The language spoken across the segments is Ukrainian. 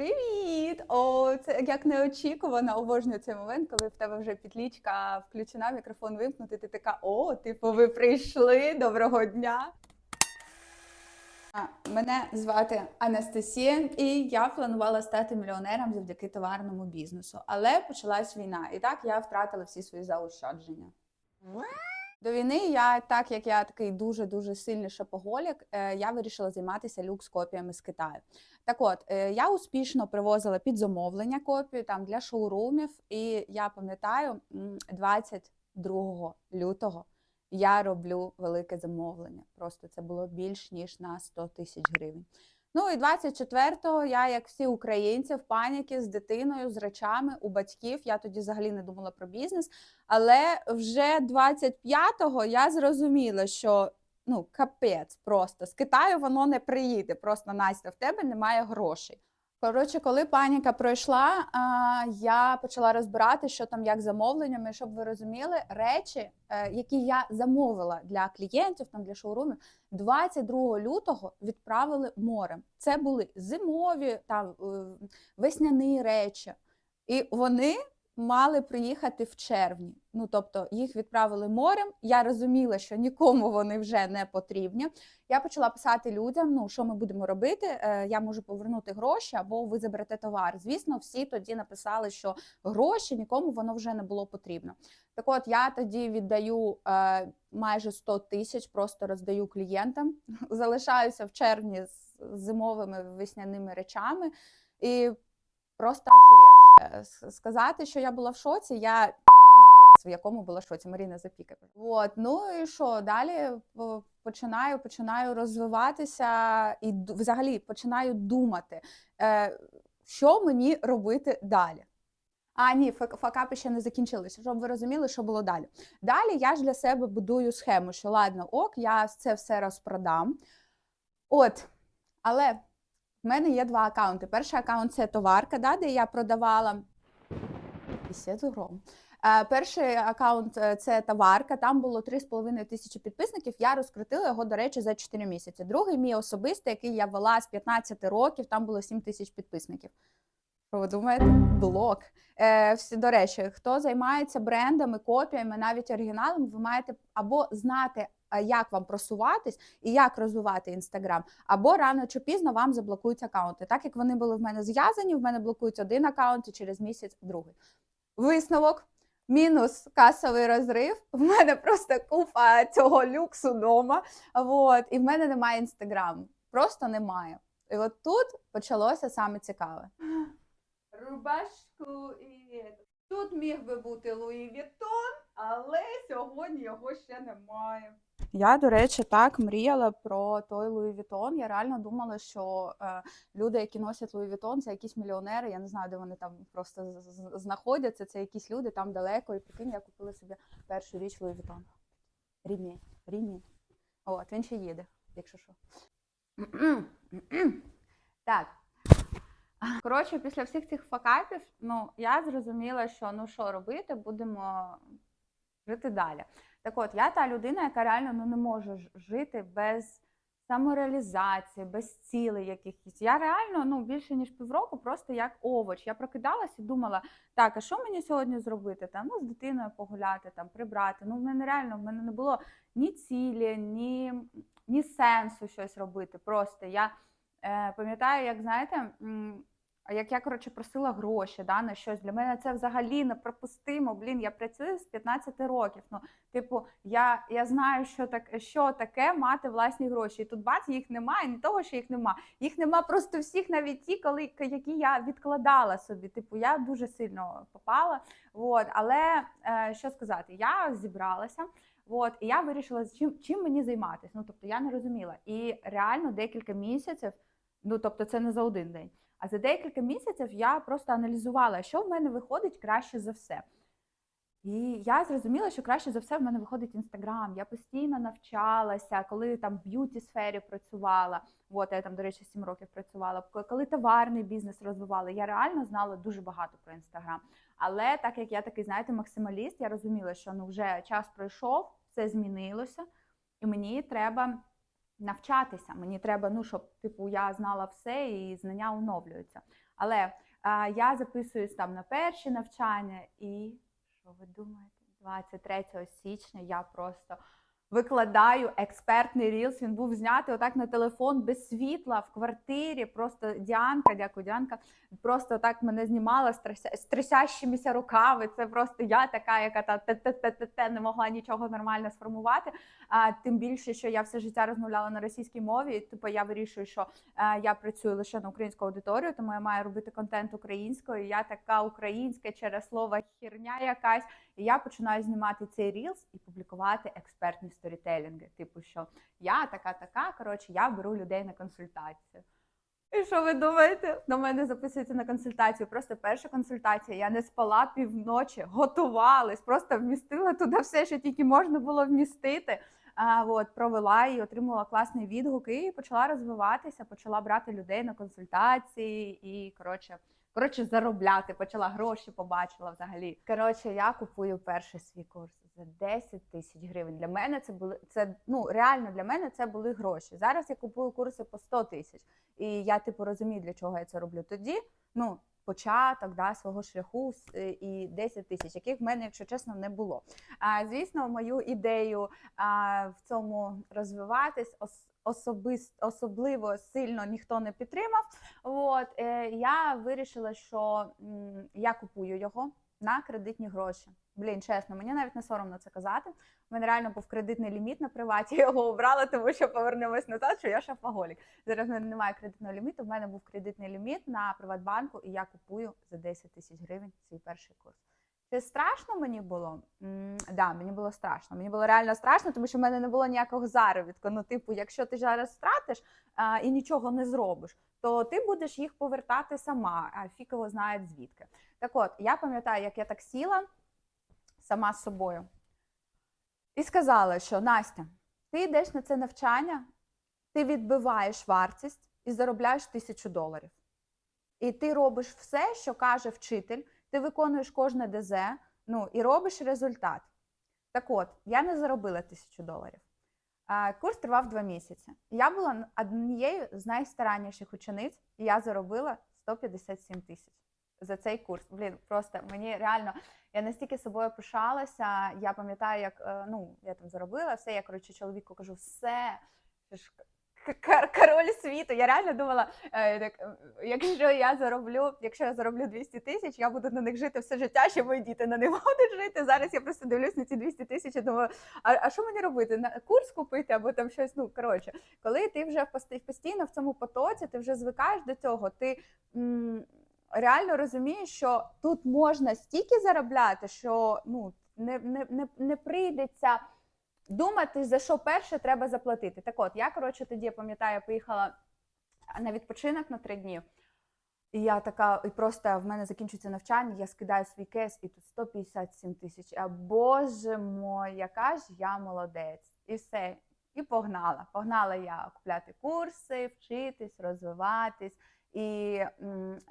Привіт! О, це як неочікувано. Обожнюю цей момент, коли в тебе вже підлічка включена, мікрофон вимкнутий. Ти така: о, типу, ви прийшли. Доброго дня. Мене звати Анастасія, і я планувала стати мільйонером завдяки товарному бізнесу. Але почалась війна, і так я втратила всі свої заощадження. До війни я, так як я такий дуже дуже сильний шопоголік, е, я вирішила займатися люкс-копіями з Китаю. Так от, е, я успішно привозила під замовлення копію там для шоурумів, і я пам'ятаю, 22 лютого я роблю велике замовлення. Просто це було більш ніж на 100 тисяч гривень. Ну і 24-го я, як всі українці, в паніки з дитиною, з речами у батьків. Я тоді взагалі не думала про бізнес. Але вже 25-го я зрозуміла, що ну капець просто з Китаю воно не приїде. Просто Настя, в тебе немає грошей. Коротше, коли паніка пройшла, я почала розбирати, що там як замовленнями, щоб ви розуміли, речі, е, які я замовила для клієнтів, там для шоурумів, 22 лютого відправили морем. Це були зимові, там е, весняні речі, і вони мали приїхати в червні. Ну тобто їх відправили морем. Я розуміла, що нікому вони вже не потрібні. Я почала писати людям: ну що ми будемо робити? Е, Я можу повернути гроші або ви заберете товар. Звісно, всі тоді написали, що гроші нікому воно вже не було потрібно. Так от я тоді віддаю е, майже 100 тисяч, просто роздаю клієнтам. Залишаюся в червні з зимовими весняними речами і просто ахіревше. С- Сказати, що я була в шоці, я в якому була шоці. Маріна запіка. От, ну і що далі починаю, починаю розвиватися і взагалі починаю думати, е, що мені робити далі. А, ні, фак- факапи ще не закінчилися, щоб ви розуміли, що було далі. Далі я ж для себе будую схему, що ладно, ок, я це все розпродам. От, але в мене є два акаунти. Перший акаунт це товарка, да, де я продавала. Е, Перший акаунт е, це товарка, там було 3,5 тисячі підписників. Я розкрутила його, до речі, за 4 місяці. Другий мій особистий, який я вела з 15 років, там було 7 тисяч підписників. Ви думаєте? Блок. Е, до речі, хто займається брендами, копіями, навіть оригіналами, ви маєте або знати, як вам просуватись і як розвивати інстаграм, або рано чи пізно вам заблокують акаунти. Так як вони були в мене зв'язані, в мене блокують один акаунт і через місяць другий. Висновок. Мінус касовий розрив. В мене просто купа цього люксу вдома. Вот. І в мене немає інстаграму. Просто немає. І от тут почалося саме цікаве. Рубашку і тут міг би бути Луї Вітон, але сьогодні його ще немає. Я, до речі, так мріяла про той Луї Вітон. Я реально думала, що е, люди, які носять Луї Вітон, це якісь мільйонери. Я не знаю, де вони там просто знаходяться. Це якісь люди там далеко. І прикинь, я купила собі першу річ Луї Вітон. Рімі, Рімі. От, він ще їде, якщо що. Так. Коротше, після всіх цих факапів, ну я зрозуміла, що ну що робити, будемо жити далі. Так от, я та людина, яка реально ну, не може жити без самореалізації, без цілей якихось. Я реально ну, більше ніж півроку просто як овоч. Я прокидалась і думала, так, а що мені сьогодні зробити? Там, ну, з дитиною погуляти, там, прибрати. Ну, в мене реально в мене не було ні цілі, ні, ні сенсу щось робити. Просто я е, пам'ятаю, як знаєте. Як я коротше просила гроші да, на щось. Для мене це взагалі неприпустимо. Блін, я працюю з 15 років. Ну, типу, я, я знаю, що так, що таке мати власні гроші. І тут бац, їх немає, не того, що їх нема. Їх нема просто всіх, навіть ті, коли які я відкладала собі. Типу, я дуже сильно попала. От, але е, що сказати, я зібралася. От, і я вирішила, чим, чим мені займатися. Ну, тобто я не розуміла. І реально декілька місяців, ну тобто це не за один день. А за декілька місяців я просто аналізувала, що в мене виходить краще за все. І я зрозуміла, що краще за все в мене виходить інстаграм. Я постійно навчалася, коли там в б'юті сфері працювала. От я там, до речі, 7 років працювала. Коли товарний бізнес розвивала, я реально знала дуже багато про інстаграм. Але так як я такий, знаєте, максималіст, я розуміла, що ну вже час пройшов, все змінилося, і мені треба навчатися. Мені треба, ну, щоб типу, я знала все і знання оновлюються. Але а, я записуюсь там на перші навчання, і що ви думаєте? 23 січня я просто викладаю експертний рілс. Він був знятий отак на телефон без світла в квартирі. Просто Діанка, дякую, Діанка. Просто так мене знімала з тряся- трясящимися руками. Це просто я така, яка та те не могла нічого нормально сформувати. А тим більше, що я все життя розмовляла на російській мові. Типу я вирішую, що е, я працюю лише на українську аудиторію, тому я маю робити контент українською. Я така українська через слово херня якась. І я починаю знімати цей рілс і публікувати експертні сторітелінги. Типу, що я така, така. Коротше, я беру людей на консультацію. І що ви думаєте? До мене записується на консультацію. Просто перша консультація. Я не спала півночі, готувалась, просто вмістила туди все, що тільки можна було вмістити. А, от, провела і отримала класний відгук, і почала розвиватися, почала брати людей на консультації і коротше. Коротше, заробляти, почала гроші, побачила взагалі. Коротше, я купую перший свій курс за 10 тисяч гривень. Для мене це були це ну реально для мене це були гроші. Зараз я купую курси по 100 тисяч, і я типу розумію, для чого я це роблю. Тоді ну початок да, свого шляху е, і 10 тисяч, яких в мене, якщо чесно, не було. А звісно, мою ідею а, в цьому розвиватись особис- особливо сильно ніхто не підтримав. От е, я вирішила, що м, я купую його на кредитні гроші. Блін, чесно, мені навіть не соромно це казати. У мене реально був кредитний ліміт на приваті. Я його обрала, тому що повернемось назад, що я шафаголік. Зараз в мене немає кредитного ліміту. В мене був кредитний ліміт на Приватбанку, і я купую за 10 тисяч гривень свій перший курс. Чи страшно мені було? М, да, мені було страшно. Мені було реально страшно, тому що в мене не було ніякого заробітку. Ну, типу, якщо ти зараз втратиш а, і нічого не зробиш, то ти будеш їх повертати сама, а фік його знає звідки. Так от, я пам'ятаю, як я так сіла сама з собою і сказала, що Настя, ти йдеш на це навчання, ти відбиваєш вартість і заробляєш тисячу доларів. І ти робиш все, що каже вчитель, ти виконуєш кожне ДЗ, ну і робиш результат. Так от, я не заробила тисячу доларів. Курс тривав два місяці. Я була однією з найстаранніших учениць, і я заробила 157 тисяч за цей курс. Блін, просто мені реально я настільки собою пишалася. Я пам'ятаю, як е, ну я там заробила все. Я коротше чоловіку кажу, все. Король світу. Я реально думала, е, якщо я зароблю, якщо я зароблю 200 тисяч, я буду на них жити все життя, ще мої діти на них будуть жити. Зараз я просто дивлюсь на ці 200 тисяч і думаю, а, а що мені робити? На курс купити або там щось. Ну коротше, коли ти вже постійно в цьому потоці, ти вже звикаєш до цього. Ти м, реально розумієш, що тут можна стільки заробляти, що ну не, не, не, не прийдеться думати, за що перше треба заплатити. Так от, я коротше тоді я пам'ятаю, поїхала на відпочинок на три дні. І я така, і просто в мене закінчується навчання, я скидаю свій кейс, і тут 157 тисяч. А боже мой, яка ж я молодець. І все. І погнала. Погнала я купляти курси, вчитись, розвиватись. І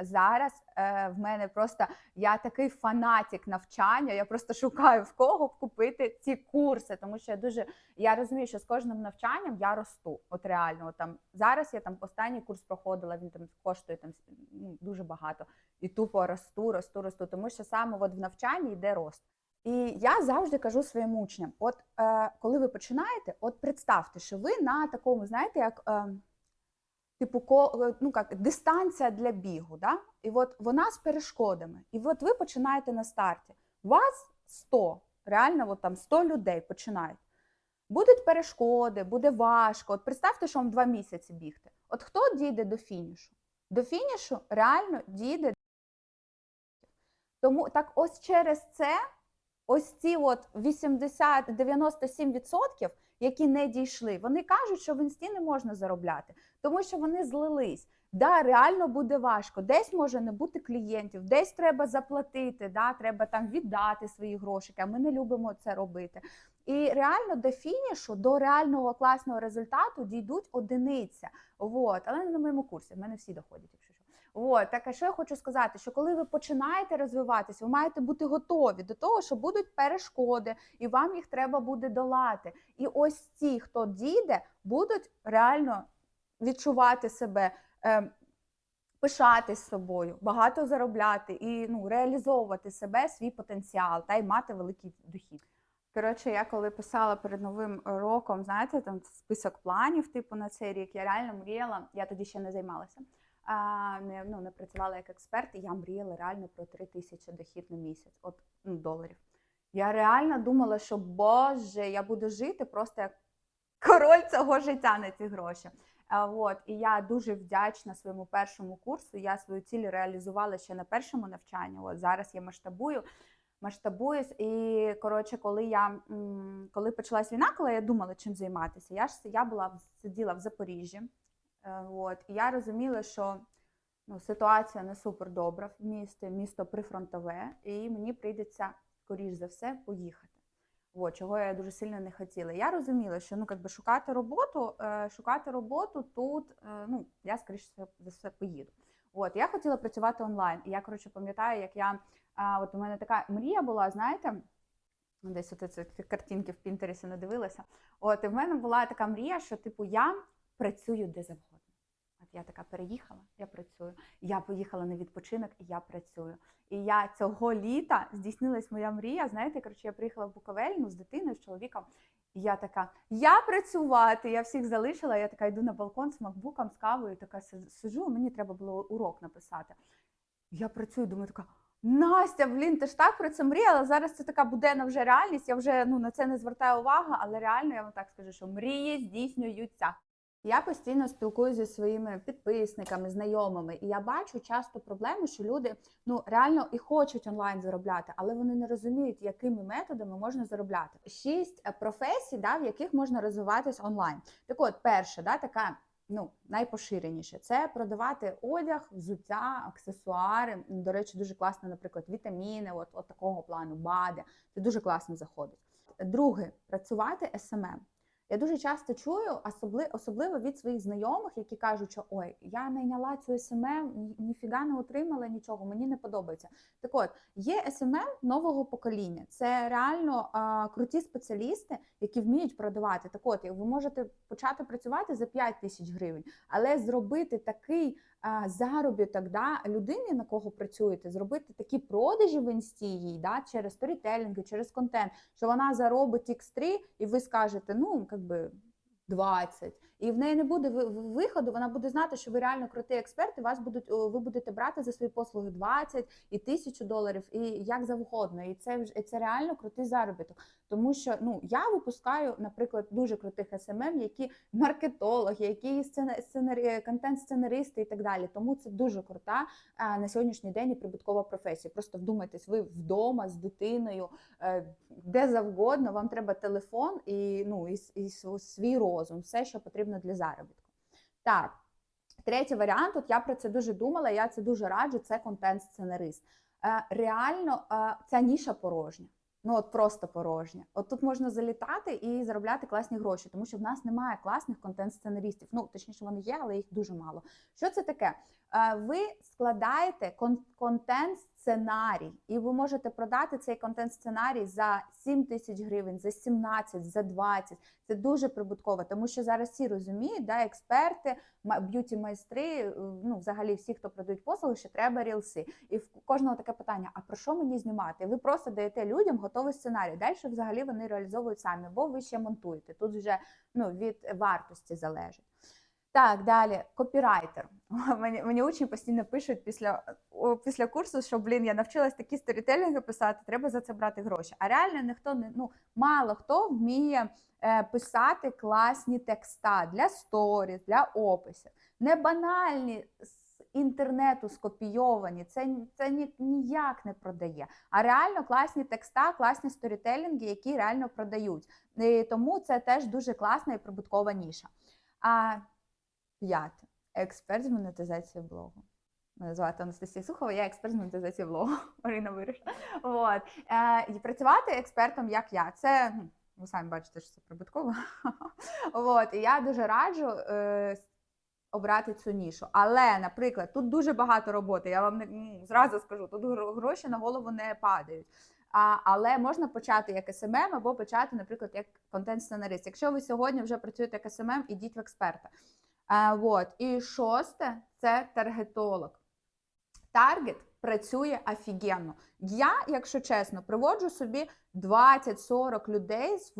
зараз е, в мене просто я такий фанатик навчання. Я просто шукаю в кого купити ці курси, тому що я дуже я розумію, що з кожним навчанням я росту. От реально, от там зараз я там останній курс проходила. Він там коштує там ну, дуже багато, і тупо росту, росту, росту. Тому що саме от в навчанні йде рост. І я завжди кажу своїм учням: от е, коли ви починаєте, от представте, що ви на такому, знаєте, як. Е, Типу, е, ну як дистанція для бігу, да? і от вона з перешкодами. І от ви починаєте на старті. Вас 100, реально, от там 100 людей починають. Будуть перешкоди, буде важко. От представте, що вам два місяці бігти. От хто дійде до фінішу? До фінішу реально дійде. Тому так ось через це, ось ці от 80-97%, які не дійшли, вони кажуть, що в інсті не можна заробляти, тому що вони злились. Да, реально буде важко. Десь може не бути клієнтів, десь треба заплатити, да, треба там віддати свої грошики. А ми не любимо це робити. І реально до фінішу, до реального класного результату дійдуть одиниця. Вот. Але не на моєму курсі, в мене всі доходять, якщо що. От, так а що я хочу сказати, що коли ви починаєте розвиватися, ви маєте бути готові до того, що будуть перешкоди, і вам їх треба буде долати. І ось ті, хто дійде, будуть реально відчувати себе, е, пишатись собою, багато заробляти і ну, реалізовувати себе, свій потенціал та й мати великий дохід. Коротше, я коли писала перед новим роком, знаєте, там список планів, типу на цей рік, я реально мріяла, я тоді ще не займалася, не, ну, не працювала як експерт, і я мріяла реально про 3 тисячі дохід на місяць, от ну, доларів. Я реально думала, що Боже, я буду жити просто як король цього життя на ці гроші. А, от, і я дуже вдячна своєму першому курсу. Я свою ціль реалізувала ще на першому навчанні. От зараз я масштабую масштабуюсь. І коротше, коли я коли почалась війна, коли я думала, чим займатися, я ж я була сиділа в Запоріжжі. Е, От, і я розуміла, що ну, ситуація не супер добра в місті, місто прифронтове, і мені прийдеться, скоріш за все, поїхати. От, чого я дуже сильно не хотіла. Я розуміла, що ну, как би, шукати роботу, е, шукати роботу тут, е, ну, я, скоріш за все, поїду. От, я хотіла працювати онлайн. І я, коротше, пам'ятаю, як я от у мене така мрія була, знаєте, десь от ці картинки в Пінтересі не. От і в мене була така мрія, що типу я працюю де завгодно. От я така переїхала, я працюю. Я поїхала на відпочинок і я працюю. І я цього літа здійснилась моя мрія. Знаєте, коротше, я приїхала в Буковель ну, з дитиною, з чоловіком. І я така, я працювати, я всіх залишила, я така йду на балкон з макбуком, з кавою, така си- сиджу, мені треба було урок написати. Я працюю, думаю, така. Настя, блін, ти ж так про це мріяла. Зараз це така буденна вже реальність. Я вже ну, на це не звертаю увагу, але реально я вам так скажу, що мрії здійснюються. Я постійно спілкуюся зі своїми підписниками, знайомими, і я бачу часто проблему, що люди ну реально і хочуть онлайн заробляти, але вони не розуміють, якими методами можна заробляти. Шість е, професій, да, в яких можна розвиватись онлайн. Так от, перша, да, така ну, найпоширеніше це продавати одяг, взуття, аксесуари. До речі, дуже класно, наприклад, вітаміни, от, от такого плану, БАДи. Це дуже класно заходить. Друге, працювати SMM. Я дуже часто чую, особливо від своїх знайомих, які кажуть, що ой, я найняла цю СММ, ніфіга не отримала нічого, мені не подобається. Так от, є СММ нового покоління. Це реально а, круті спеціалісти, які вміють продавати. Так от, ви можете почати працювати за 5 тисяч гривень, але зробити такий заробіток да, людині, на кого працюєте, зробити такі продажі в інсті їй, да, через сторітелінги, через контент, що вона заробить X3, і ви скажете, ну, якби би 20. І в неї не буде ви- ви- виходу, вона буде знати, що ви реально крутий експерт, і вас будуть, ви будете брати за свої послуги 20 і тисячу доларів, і як завгодно. І це і це реально крутий заробіток. Тому що ну я випускаю, наприклад, дуже крутих SMM, які маркетологи, які сценарі, контент-сценаристи і так далі. Тому це дуже крута а, на сьогоднішній день і прибуткова професія. Просто вдумайтесь, ви вдома з дитиною, е, де завгодно, вам треба телефон і ну і, і свій розум, все, що потрібно для заробітку. Так. Третій варіант, от я про це дуже думала, я це дуже раджу, це контент-сценарист. Е, реально, е, ця ніша порожня. Ну от просто порожня. От тут можна залітати і заробляти класні гроші, тому що в нас немає класних контент-сценаристів. Ну точніше, вони є, але їх дуже мало. Що це таке? Е, Ви складаєте кон- контент-сценарій, і ви можете продати цей контент-сценарій за 7 тисяч гривень, за 17, за 20. Це дуже прибутково, тому що зараз всі розуміють, да, експерти, ма- б'юті-майстри, е, ну взагалі всі, хто продають послуги, що треба рілси. І в кожного таке питання: а про що мені знімати? Ви просто даєте людям готовий сценарій. Далі взагалі вони реалізовують самі, бо ви ще монтуєте. Тут вже ну, від вартості залежить. Так, далі, копірайтер. Мені, мені учні постійно пишуть після, після курсу, що блін, я навчилась такі сторітелінги писати, треба за це брати гроші. А реально ніхто не ну мало хто вміє е, писати класні текста для сторіс, для описів, не банальні з інтернету скопійовані. Це, це ні, ніяк не продає. А реально класні текста, класні сторітелінги, які реально продають. І тому це теж дуже класна і прибуткова ніша. А п'яте експерт з монетизації блогу. Мене звати Анастасія Сухова, я експерт з монетизації блогу. Марина. От. Е, і працювати експертом, як я, це ну, ви самі бачите, що це прибутково. От. І я дуже раджу е, обрати цю нішу. Але, наприклад, тут дуже багато роботи. Я вам не зразу скажу, тут гроші на голову не падають. А, але можна почати як СММ або почати, наприклад, як контент-сценарист. Якщо ви сьогодні вже працюєте як СММ, ідіть в експерта. А, вот. І шосте це таргетолог. Таргет працює офігенно. Я, якщо чесно, приводжу собі 20-40 людей з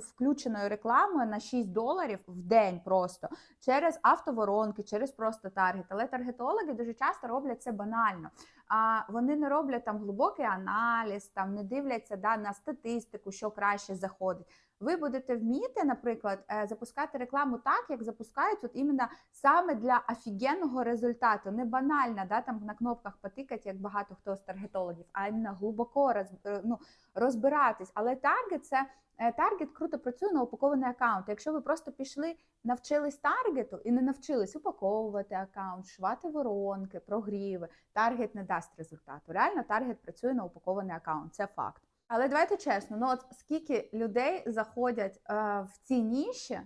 включеною рекламою на 6 доларів в день просто через автоворонки, через просто таргет. Але таргетологи дуже часто роблять це банально. А вони не роблять там глибокий аналіз, там не дивляться да, на статистику, що краще заходить. Ви будете вміти, наприклад, е, запускати рекламу так, як запускають от іменно саме для офігенного результату. Не банально, да, там на кнопках потикати, як багато хто з таргетологів, а іменно глибоко роз, е, ну, розбиратись. Але таргет це е, таргет круто працює на упакований аккаунт. Якщо ви просто пішли, навчились таргету і не навчились упаковувати аккаунт, швати воронки, прогріви, таргет не дасть результату. Реально таргет працює на упакований аккаунт, це факт. Але давайте чесно, ну от скільки людей заходять е, в ці ніші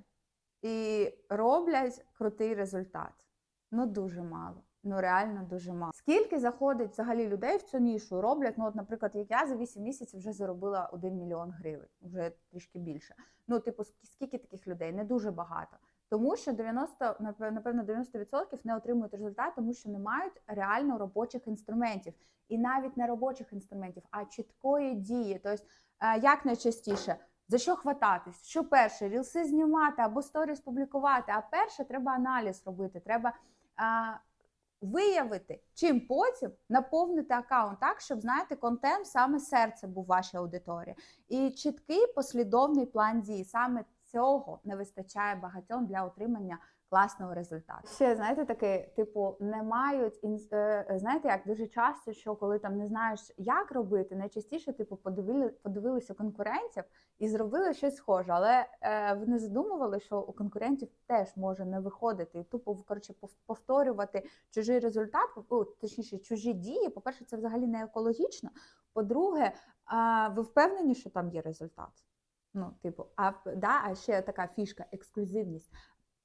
і роблять крутий результат? Ну дуже мало. Ну реально дуже мало. Скільки заходить взагалі людей в цю нішу, роблять? Ну, от, наприклад, як я за 8 місяців вже заробила 1 мільйон гривень, вже трішки більше. Ну, типу, ск- скільки таких людей? Не дуже багато. Тому що 90, напев- напевно, 90% не отримують результат, тому що не мають реально робочих інструментів. І навіть не робочих інструментів, а чіткої дії. Тобто, е, як найчастіше, за що хвататись? Що перше? Рілси знімати або сторіс публікувати. А перше треба аналіз робити. Треба а, виявити, чим потім наповнити аккаунт так, щоб знаєте, контент саме серце був вашій аудиторії. І чіткий послідовний план дій. Саме цього не вистачає багатьом для отримання класного результату. Ще знаєте, таке, типу, не мають е, е, знаєте, як дуже часто, що коли там не знаєш, як робити, найчастіше типу подивили, подивилися конкурентів і зробили щось схоже. Але е, ви не задумували, що у конкурентів теж може не виходити і тупо коротше повторювати чужий результат, о, точніше, чужі дії. По перше, це взагалі не екологічно. По-друге, ви впевнені, що там є результат? Ну, типу, а да, а ще така фішка, ексклюзивність.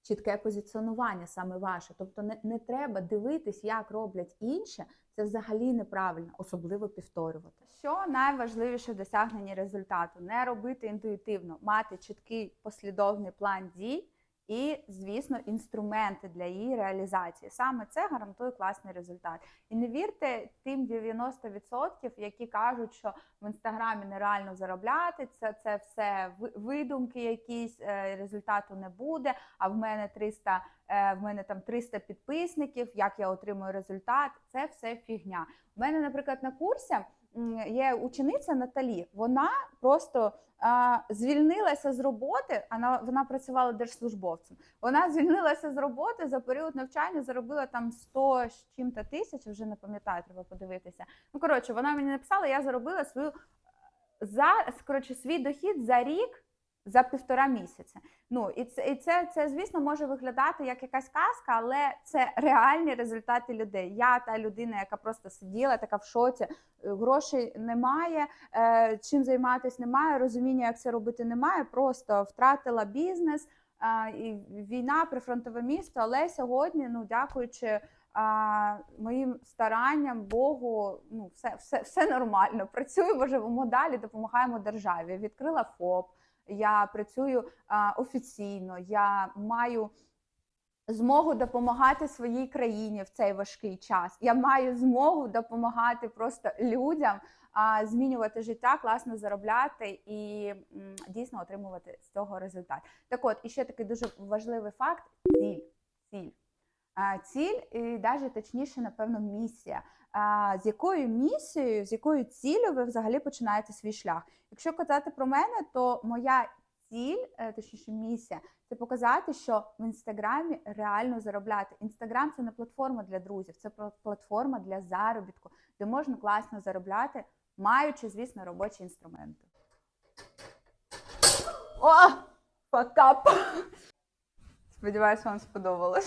Чітке позиціонування саме ваше. Тобто не, не треба дивитись, як роблять інші. Це взагалі неправильно, особливо повторювати. Що найважливіше в досягненні результату? Не робити інтуїтивно, мати чіткий послідовний план дій і, звісно, інструменти для її реалізації. Саме це гарантує класний результат. І не вірте тим 90%, які кажуть, що в інстаграмі нереально заробляти. Це, це все видумки, якісь е, результату не буде. А в мене 300, е, в мене там 300 підписників. Як я отримую результат? Це все фігня. У мене, наприклад, на курсі є учениця Наталі. Вона просто а, звільнилася з роботи. Вона, вона працювала держслужбовцем. Вона звільнилася з роботи за період навчання, заробила там 100 з чим-то тисяч, вже не пам'ятаю, треба подивитися. Ну коротше, вона мені написала, я заробила свою за коротше, свій дохід за рік. За півтора місяця. Ну і це, і це, це, звісно, може виглядати як якась казка, але це реальні результати людей. Я та людина, яка просто сиділа, така в шоці, е, грошей немає, е, чим займатися немає, розуміння, як це робити немає. Просто втратила бізнес а, і війна, прифронтове місто. Але сьогодні, ну дякуючи а, моїм старанням, Богу, ну все, все, все нормально. Працюємо, живемо далі, допомагаємо державі. Відкрила ФОП. Я працюю офіційно, я маю змогу допомагати своїй країні в цей важкий час. Я маю змогу допомагати просто людям а, змінювати життя, класно заробляти і м, дійсно отримувати з цього результат. Так от, і ще такий дуже важливий факт: ціль. Ціль. Ціль, і навіть точніше, напевно, місія. З якою місією, з якою ціллю ви взагалі починаєте свій шлях? Якщо казати про мене, то моя ціль, е, точніше, місія, це показати, що в інстаграмі реально заробляти. Інстаграм це не платформа для друзів, це платформа для заробітку, де можна класно заробляти, маючи, звісно, робочі інструменти. О! Факап! Сподіваюсь, вам сподобалось.